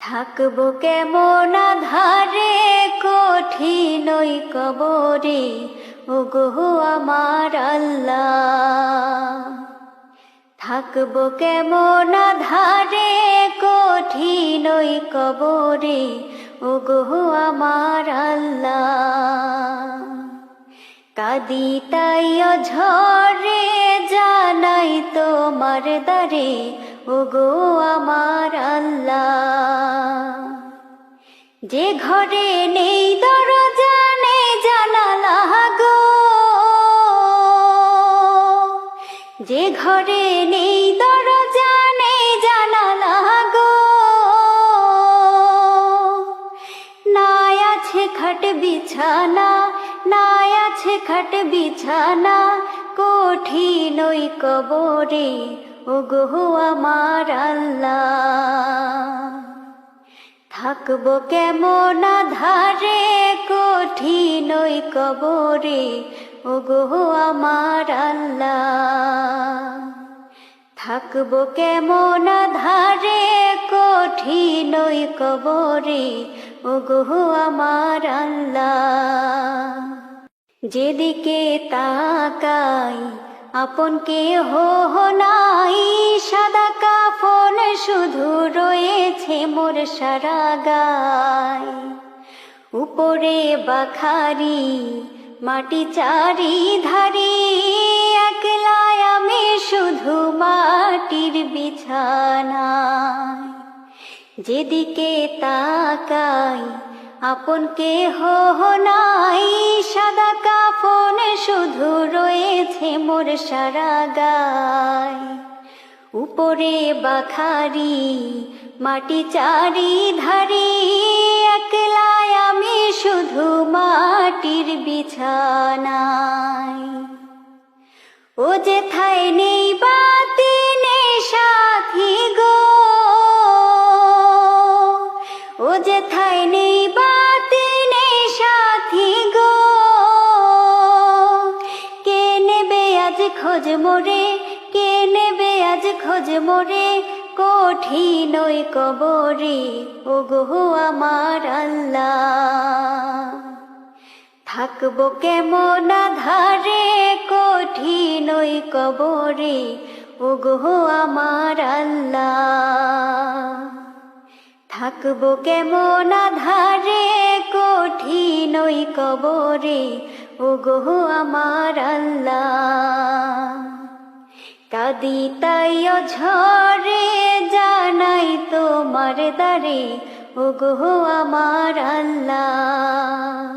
থাকব কেমন ধারে কঠিন ওই কবরে? ওগো আমার আল্লাহ। থাকব কেমন ধারে কঠিন ওই কবরে? ওগো আমার আল্লাহ। কাদি তাই ঝরে জানাই তোমার দারে ওগো আমার যে ঘরে নেই দরজা, নেই জানালা, গো। যে ঘরে নেই দরজা, নেই জানালা, গো। নাই আছে খাট বিছানা নাই আছে খাট বিছানা, কঠিন কবরে, ওগো, আমার আল্লাহ। থাকব কেমন ধারে কঠিন ওই কবরে। ওগো আমার আল্লাহ। থাকব কেমন ধারে কঠিন ওই কবরে। ওগো আমার আল্লাহ। যেদিকে তাকাই, আপন কে হো নাই। সাদা কাফন শুধু রয়েছে মোর সারা গায় উপরে বাখারি, মাটি চারি ধারি একলায় আমি শুধু মাটির বিছানায়। যেদিকে তাকাই, আপন কে নাই, সাদা কাফন শুধু রয়েছে মোর সারা গায় উপরে বাখারি মাটি চারি ধারি একলায় আমি শুধু মাটির বিছানায়। ও যে থাই নেই বাতি নেই সাথী গো, ও যে থাই নেই বাতি নেই সাথী গো, কে নেবে আজ খোঁজ মোরে, কে নেবে আজ খোঁজ মোরে কঠিন কবরে ও গো আমার আল্লাহ। থাকব কেমন ধারে কঠিন কবরে, ওগো আমার আল্লাহ। থাকব কেমন ধারে কঠিন কবরে, ওগো আমার আল্লাহ। তাই ঝরে জানাই তোমার দারে ওগো আমার আল্লাহ।